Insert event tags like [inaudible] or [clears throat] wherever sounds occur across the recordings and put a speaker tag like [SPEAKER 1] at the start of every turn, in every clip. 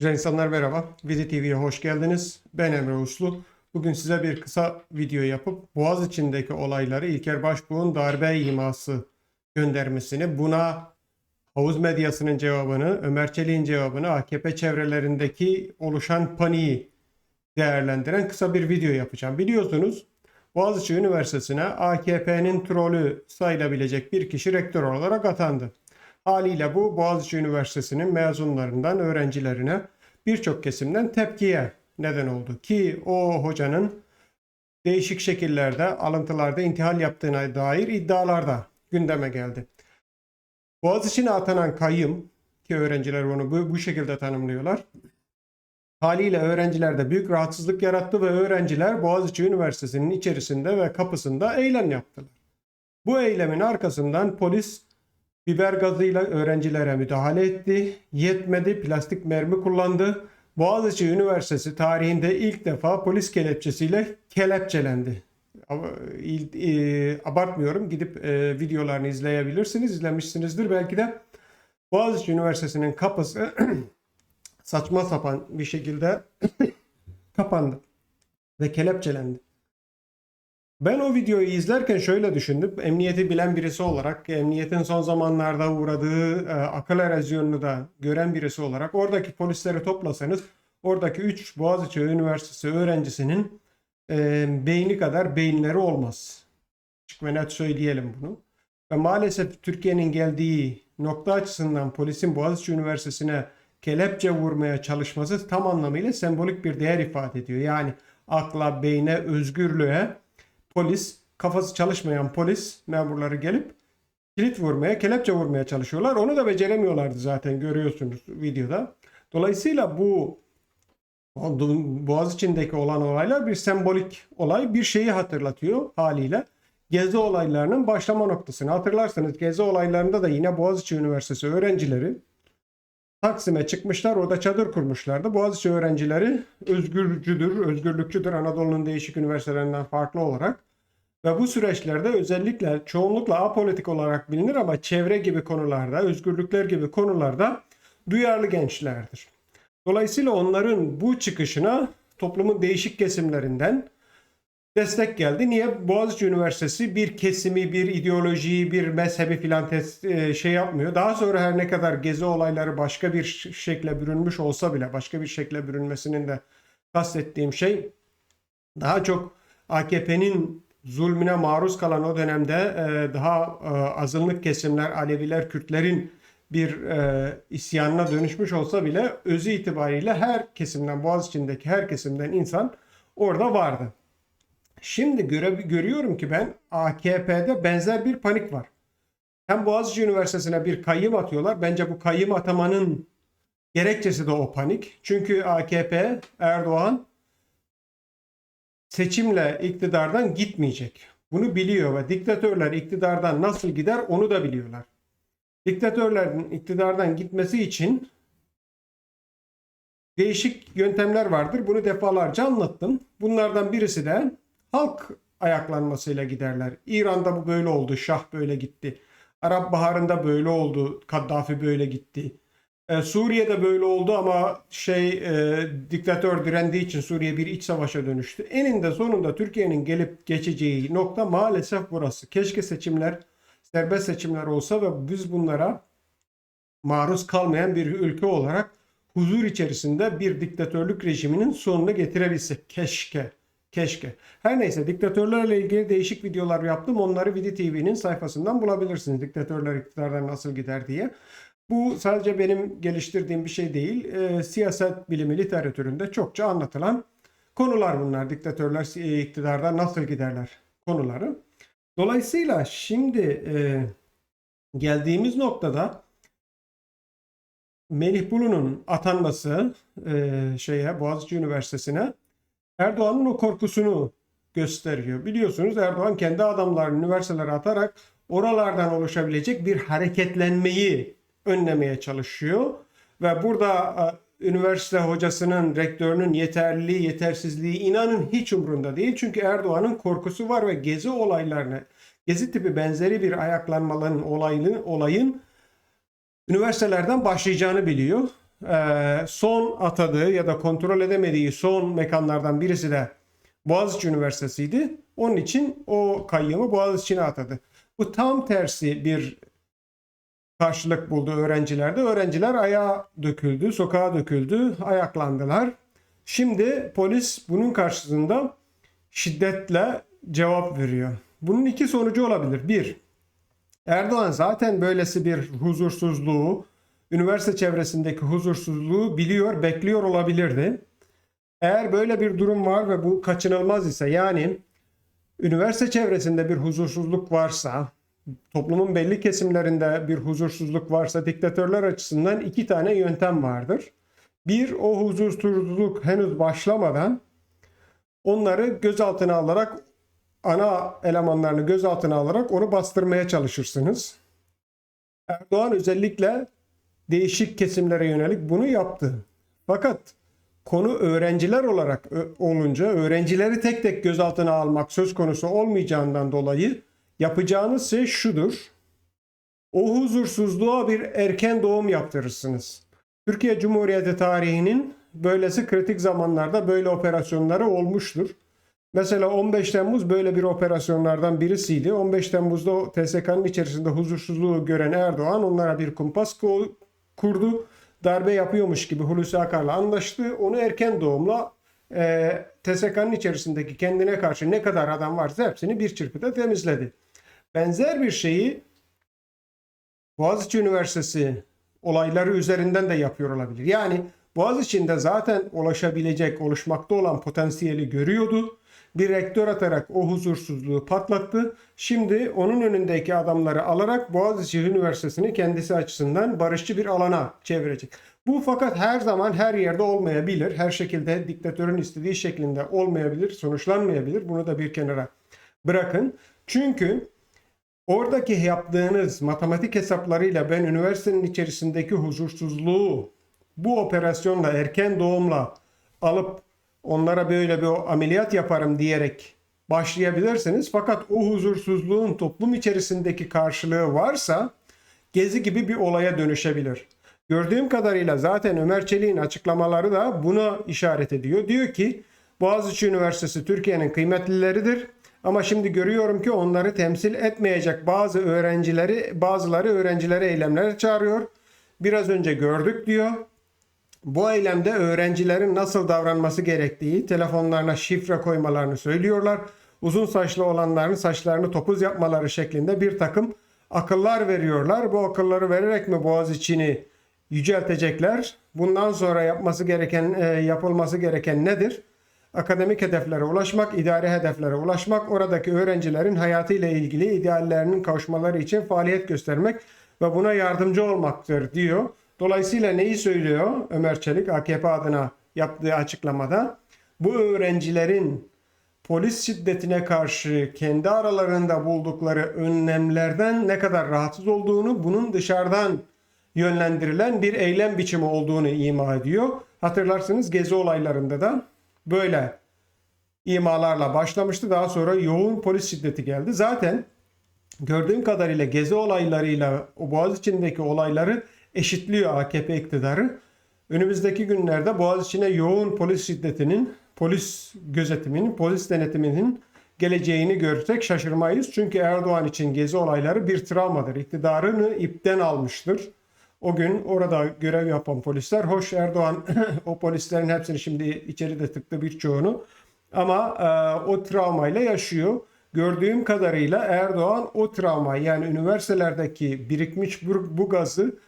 [SPEAKER 1] Güzel insanlar merhaba. Vizi TV'ye hoş geldiniz. Ben Emre Uslu. Bugün size bir kısa video yapıp Boğaz içindeki olayları İlker Başbuğ'un darbe iması göndermesini, buna havuz medyasının cevabını, Ömer Çelik'in cevabını, AKP çevrelerindeki oluşan paniği değerlendiren kısa bir video yapacağım. Biliyorsunuz Boğaziçi Üniversitesi'ne AKP'nin trolü sayılabilecek bir kişi rektör olarak atandı. Haliyle bu Boğaziçi Üniversitesi'nin mezunlarından öğrencilerine birçok kesimden tepkiye neden oldu. Ki o hocanın değişik şekillerde alıntılarda intihal yaptığına dair iddialar da gündeme geldi. Boğaziçi'ne atanan kayyım ki öğrenciler onu bu, bu şekilde tanımlıyorlar. Haliyle öğrencilerde büyük rahatsızlık yarattı ve öğrenciler Boğaziçi Üniversitesi'nin içerisinde ve kapısında eylem yaptılar. Bu eylemin arkasından polis biber gazıyla öğrencilere müdahale etti. Yetmedi plastik mermi kullandı. Boğaziçi Üniversitesi tarihinde ilk defa polis kelepçesiyle kelepçelendi. Ama, e, abartmıyorum gidip e, videolarını izleyebilirsiniz. İzlemişsinizdir belki de. Boğaziçi Üniversitesi'nin kapısı [clears throat] saçma sapan bir şekilde [clears throat] kapandı ve kelepçelendi. Ben o videoyu izlerken şöyle düşündüm. Emniyeti bilen birisi olarak, emniyetin son zamanlarda uğradığı e, akıl erozyonunu da gören birisi olarak oradaki polisleri toplasanız oradaki 3 Boğaziçi Üniversitesi öğrencisinin e, beyni kadar beyinleri olmaz. Açık ve net söyleyelim bunu. Ve maalesef Türkiye'nin geldiği nokta açısından polisin Boğaziçi Üniversitesi'ne kelepçe vurmaya çalışması tam anlamıyla sembolik bir değer ifade ediyor. Yani akla, beyne, özgürlüğe polis, kafası çalışmayan polis memurları gelip kilit vurmaya, kelepçe vurmaya çalışıyorlar. Onu da beceremiyorlardı zaten görüyorsunuz videoda. Dolayısıyla bu Boğaz içindeki olan olaylar bir sembolik olay, bir şeyi hatırlatıyor haliyle. Gezi olaylarının başlama noktasını hatırlarsanız Gezi olaylarında da yine Boğaziçi Üniversitesi öğrencileri Taksim'e çıkmışlar. Orada çadır kurmuşlardı. Boğaziçi öğrencileri özgürcüdür, özgürlükçüdür Anadolu'nun değişik üniversitelerinden farklı olarak. Ve bu süreçlerde özellikle çoğunlukla apolitik olarak bilinir ama çevre gibi konularda, özgürlükler gibi konularda duyarlı gençlerdir. Dolayısıyla onların bu çıkışına toplumun değişik kesimlerinden destek geldi. Niye? Boğaziçi Üniversitesi bir kesimi, bir ideolojiyi, bir mezhebi filan tes- şey yapmıyor. Daha sonra her ne kadar gezi olayları başka bir şekle bürünmüş olsa bile, başka bir şekle bürünmesinin de kastettiğim şey daha çok AKP'nin zulmüne maruz kalan o dönemde daha azınlık kesimler, Aleviler, Kürtlerin bir e, isyanına dönüşmüş olsa bile özü itibariyle her kesimden, Boğaziçi'ndeki her kesimden insan orada vardı. Şimdi göre, görüyorum ki ben AKP'de benzer bir panik var. Hem Boğaziçi Üniversitesi'ne bir kayyım atıyorlar. Bence bu kayyım atamanın gerekçesi de o panik. Çünkü AKP, Erdoğan seçimle iktidardan gitmeyecek. Bunu biliyor ve diktatörler iktidardan nasıl gider onu da biliyorlar. Diktatörlerin iktidardan gitmesi için değişik yöntemler vardır. Bunu defalarca anlattım. Bunlardan birisi de halk ayaklanmasıyla giderler. İran'da bu böyle oldu. Şah böyle gitti. Arap Baharı'nda böyle oldu. Kaddafi böyle gitti. Ee, Suriye'de böyle oldu ama şey e, diktatör direndiği için Suriye bir iç savaşa dönüştü. Eninde sonunda Türkiye'nin gelip geçeceği nokta maalesef burası. Keşke seçimler serbest seçimler olsa ve biz bunlara maruz kalmayan bir ülke olarak huzur içerisinde bir diktatörlük rejiminin sonunu getirebilsek. Keşke. Keşke. Her neyse diktatörlerle ilgili değişik videolar yaptım. Onları Vidi TV'nin sayfasından bulabilirsiniz. Diktatörler iktidardan nasıl gider diye. Bu sadece benim geliştirdiğim bir şey değil. E, siyaset bilimi literatüründe çokça anlatılan konular bunlar. Diktatörler iktidardan nasıl giderler konuları. Dolayısıyla şimdi e, geldiğimiz noktada Melih Bulu'nun atanması e, şeye Boğaziçi Üniversitesi'ne Erdoğan'ın o korkusunu gösteriyor. Biliyorsunuz Erdoğan kendi adamlarını üniversitelere atarak oralardan oluşabilecek bir hareketlenmeyi önlemeye çalışıyor. Ve burada e, üniversite hocasının, rektörünün yeterliliği, yetersizliği inanın hiç umrunda değil. Çünkü Erdoğan'ın korkusu var ve gezi olaylarını, gezi tipi benzeri bir ayaklanmaların olayın, olayın üniversitelerden başlayacağını biliyor. E, son atadığı ya da kontrol edemediği son mekanlardan birisi de Boğaziçi Üniversitesi'ydi. Onun için o kayyımı Boğaziçi'ne atadı. Bu tam tersi bir karşılık buldu öğrencilerde. Öğrenciler ayağa döküldü, sokağa döküldü, ayaklandılar. Şimdi polis bunun karşısında şiddetle cevap veriyor. Bunun iki sonucu olabilir. Bir, Erdoğan zaten böylesi bir huzursuzluğu, üniversite çevresindeki huzursuzluğu biliyor, bekliyor olabilirdi. Eğer böyle bir durum var ve bu kaçınılmaz ise yani üniversite çevresinde bir huzursuzluk varsa, toplumun belli kesimlerinde bir huzursuzluk varsa diktatörler açısından iki tane yöntem vardır. Bir, o huzursuzluk henüz başlamadan onları gözaltına alarak ana elemanlarını gözaltına alarak onu bastırmaya çalışırsınız. Erdoğan özellikle değişik kesimlere yönelik bunu yaptı. Fakat konu öğrenciler olarak olunca öğrencileri tek tek gözaltına almak söz konusu olmayacağından dolayı yapacağınız şey şudur. O huzursuzluğa bir erken doğum yaptırırsınız. Türkiye Cumhuriyeti tarihinin böylesi kritik zamanlarda böyle operasyonları olmuştur. Mesela 15 Temmuz böyle bir operasyonlardan birisiydi. 15 Temmuz'da TSK'nın içerisinde huzursuzluğu gören Erdoğan onlara bir kumpas kurdu. Darbe yapıyormuş gibi Hulusi Akar'la anlaştı. Onu erken doğumla e, TSK'nın içerisindeki kendine karşı ne kadar adam varsa hepsini bir çırpıda temizledi. Benzer bir şeyi Boğaziçi Üniversitesi olayları üzerinden de yapıyor olabilir. Yani Boğaziçi'nde zaten ulaşabilecek, oluşmakta olan potansiyeli görüyordu. Bir rektör atarak o huzursuzluğu patlattı. Şimdi onun önündeki adamları alarak Boğaziçi Üniversitesi'ni kendisi açısından barışçı bir alana çevirecek. Bu fakat her zaman her yerde olmayabilir. Her şekilde diktatörün istediği şeklinde olmayabilir, sonuçlanmayabilir. Bunu da bir kenara bırakın. Çünkü Oradaki yaptığınız matematik hesaplarıyla ben üniversitenin içerisindeki huzursuzluğu bu operasyonla erken doğumla alıp onlara böyle bir ameliyat yaparım diyerek başlayabilirsiniz. Fakat o huzursuzluğun toplum içerisindeki karşılığı varsa gezi gibi bir olaya dönüşebilir. Gördüğüm kadarıyla zaten Ömer Çelik'in açıklamaları da buna işaret ediyor. Diyor ki Boğaziçi Üniversitesi Türkiye'nin kıymetlileridir. Ama şimdi görüyorum ki onları temsil etmeyecek bazı öğrencileri, bazıları öğrencileri eylemlere çağırıyor. Biraz önce gördük diyor. Bu eylemde öğrencilerin nasıl davranması gerektiği, telefonlarına şifre koymalarını söylüyorlar. Uzun saçlı olanların saçlarını topuz yapmaları şeklinde bir takım akıllar veriyorlar. Bu akılları vererek mi Boğaziçi'ni yüceltecekler? Bundan sonra yapması gereken, e, yapılması gereken nedir? Akademik hedeflere ulaşmak, idari hedeflere ulaşmak, oradaki öğrencilerin hayatıyla ilgili ideallerinin kavuşmaları için faaliyet göstermek ve buna yardımcı olmaktır diyor. Dolayısıyla neyi söylüyor Ömer Çelik AKP adına yaptığı açıklamada? Bu öğrencilerin polis şiddetine karşı kendi aralarında buldukları önlemlerden ne kadar rahatsız olduğunu, bunun dışarıdan yönlendirilen bir eylem biçimi olduğunu ima ediyor. Hatırlarsınız gezi olaylarında da böyle imalarla başlamıştı. Daha sonra yoğun polis şiddeti geldi. Zaten gördüğüm kadarıyla gezi olaylarıyla o Boğaziçi'ndeki olayları eşitliyor AKP iktidarı. Önümüzdeki günlerde Boğaziçi'ne yoğun polis şiddetinin, polis gözetiminin, polis denetiminin geleceğini görsek şaşırmayız. Çünkü Erdoğan için gezi olayları bir travmadır. İktidarını ipten almıştır. O gün orada görev yapan polisler, hoş Erdoğan [clears throat] o polislerin hepsini şimdi içeride tıktı birçoğunu. Ama e, o travmayla yaşıyor. Gördüğüm kadarıyla Erdoğan o travma yani üniversitelerdeki birikmiş bu, bu gazı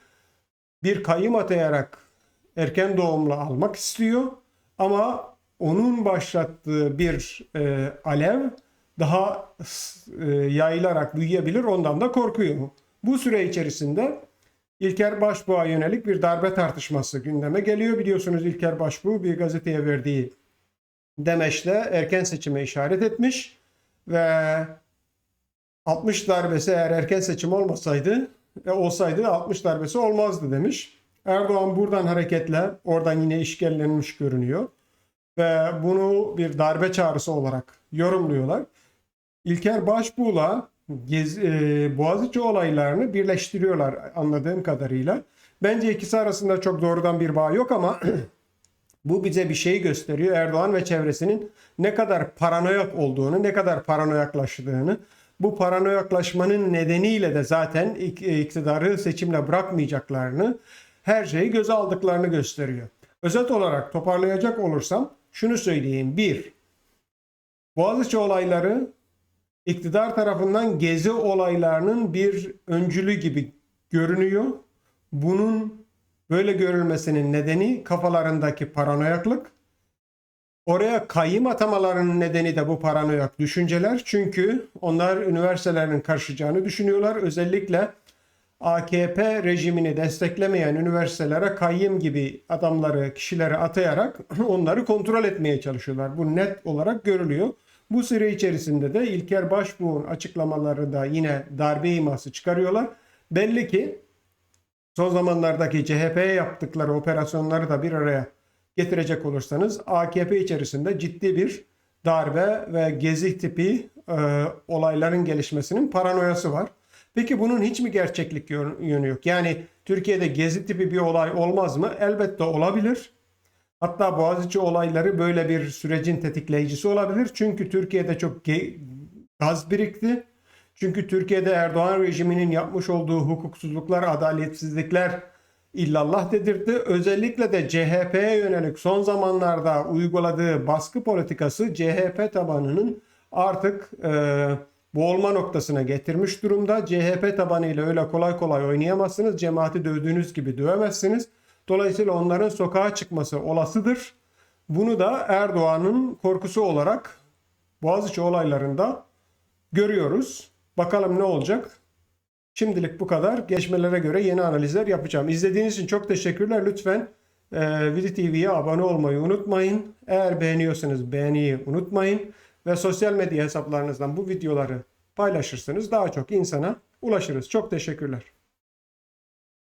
[SPEAKER 1] bir kayyım atayarak erken doğumla almak istiyor. Ama onun başlattığı bir e, alev daha e, yayılarak büyüyebilir ondan da korkuyor. Bu süre içerisinde İlker Başbuğ'a yönelik bir darbe tartışması gündeme geliyor. Biliyorsunuz İlker Başbuğ bir gazeteye verdiği demeçle erken seçime işaret etmiş ve 60 darbesi eğer erken seçim olmasaydı ve olsaydı 60 darbesi olmazdı demiş. Erdoğan buradan hareketle oradan yine işgallenmiş görünüyor ve bunu bir darbe çağrısı olarak yorumluyorlar. İlker Başbuğ'la Gez, e, Boğaziçi olaylarını birleştiriyorlar anladığım kadarıyla. Bence ikisi arasında çok doğrudan bir bağ yok ama [clears throat] bu bize bir şey gösteriyor. Erdoğan ve çevresinin ne kadar paranoyak olduğunu, ne kadar paranoyaklaştığını. Bu paranoyaklaşmanın nedeniyle de zaten ik- iktidarı seçimle bırakmayacaklarını, her şeyi göze aldıklarını gösteriyor. Özet olarak toparlayacak olursam şunu söyleyeyim. Bir, Boğaziçi olayları iktidar tarafından gezi olaylarının bir öncülü gibi görünüyor. Bunun böyle görülmesinin nedeni kafalarındaki paranoyaklık. Oraya kayyım atamalarının nedeni de bu paranoyak düşünceler. Çünkü onlar üniversitelerin karışacağını düşünüyorlar. Özellikle AKP rejimini desteklemeyen üniversitelere kayyım gibi adamları, kişileri atayarak [clears throat] onları kontrol etmeye çalışıyorlar. Bu net olarak görülüyor. Bu süre içerisinde de İlker Başbuğ'un açıklamaları da yine darbe iması çıkarıyorlar. Belli ki son zamanlardaki CHP'ye yaptıkları operasyonları da bir araya getirecek olursanız AKP içerisinde ciddi bir darbe ve gezi tipi e, olayların gelişmesinin paranoyası var. Peki bunun hiç mi gerçeklik yön- yönü yok? Yani Türkiye'de gezi tipi bir olay olmaz mı? Elbette olabilir. Hatta Boğaziçi olayları böyle bir sürecin tetikleyicisi olabilir. Çünkü Türkiye'de çok gaz birikti. Çünkü Türkiye'de Erdoğan rejiminin yapmış olduğu hukuksuzluklar, adaletsizlikler illallah dedirtti. Özellikle de CHP'ye yönelik son zamanlarda uyguladığı baskı politikası CHP tabanının artık e, boğulma noktasına getirmiş durumda. CHP tabanıyla öyle kolay kolay oynayamazsınız. Cemaati dövdüğünüz gibi dövemezsiniz. Dolayısıyla onların sokağa çıkması olasıdır. Bunu da Erdoğan'ın korkusu olarak Boğaziçi olaylarında görüyoruz. Bakalım ne olacak? Şimdilik bu kadar. Geçmelere göre yeni analizler yapacağım. İzlediğiniz için çok teşekkürler. Lütfen e, Vidi TV'ye abone olmayı unutmayın. Eğer beğeniyorsanız beğeniyi unutmayın. Ve sosyal medya hesaplarınızdan bu videoları paylaşırsanız daha çok insana ulaşırız. Çok teşekkürler.